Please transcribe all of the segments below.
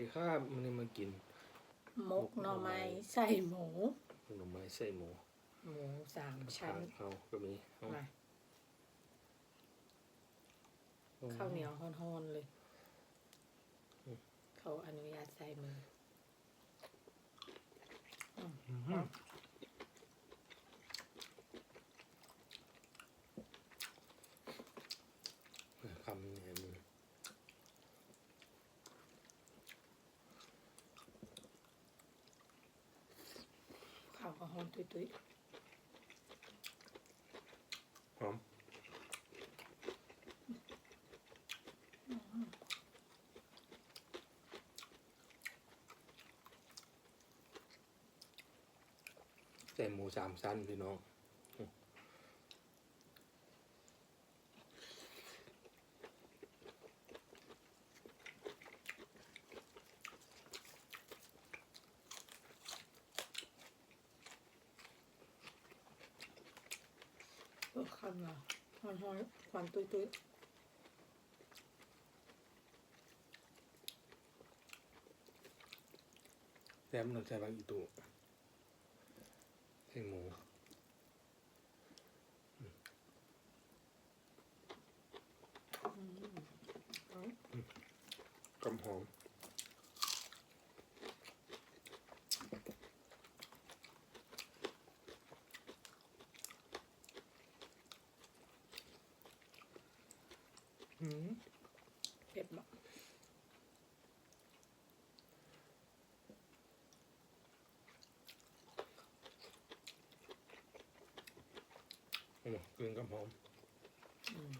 ดีครับมันนี้มากินมกหน่อไม้ใส่หมูขนมไม้ใส่หมูหมูสามชั้นเอาก็มีเอามาข้าวเหนียวฮ้อนๆเลย เขาอนุญาตใส่มือ อื้อหือคำเนี่ยมึง ข้าว ก็ฮ้อนตุ้ยหอมใส่หมูสามชั้นพี่น้อง ๆเออข้าวเหนียวฮ้อนๆควันตุ้ยแล้วมันต้องใส่บางอีตูใส่หมูๆอืมเอากำหอม เผ็ดมากโอ้กลืนกำหอมอืม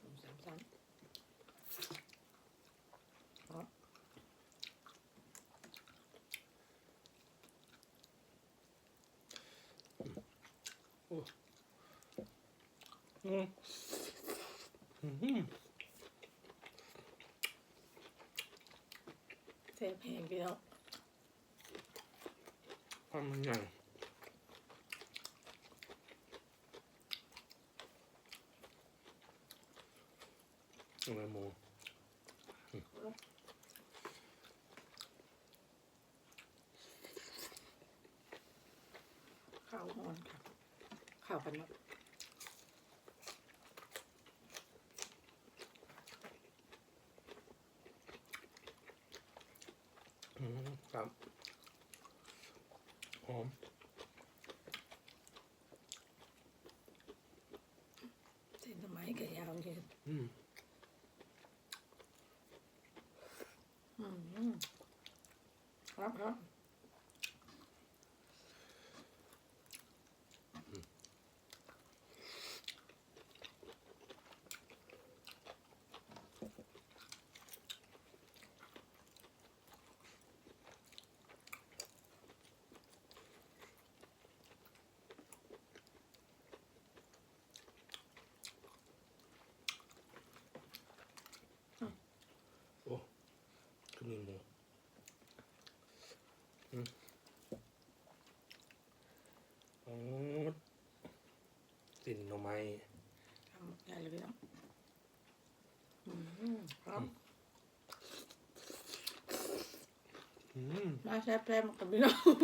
หมูสามชั้นเอมอืม เสียเพลงพี่น้องความมันใหญ่อะไรหมูข้าวฮ้อนค่ะข้าวกันเนาะ อืม ครับหอมเส้นทำไมก็ยาวยืนอืมอืมครับครับโอ้ ก็มีหมูอืมอ๋อกลิ่นหน่อไม้ทำได้เลยพี่น้องอืมครับอืมมาแซ่บๆกับพี่น้อง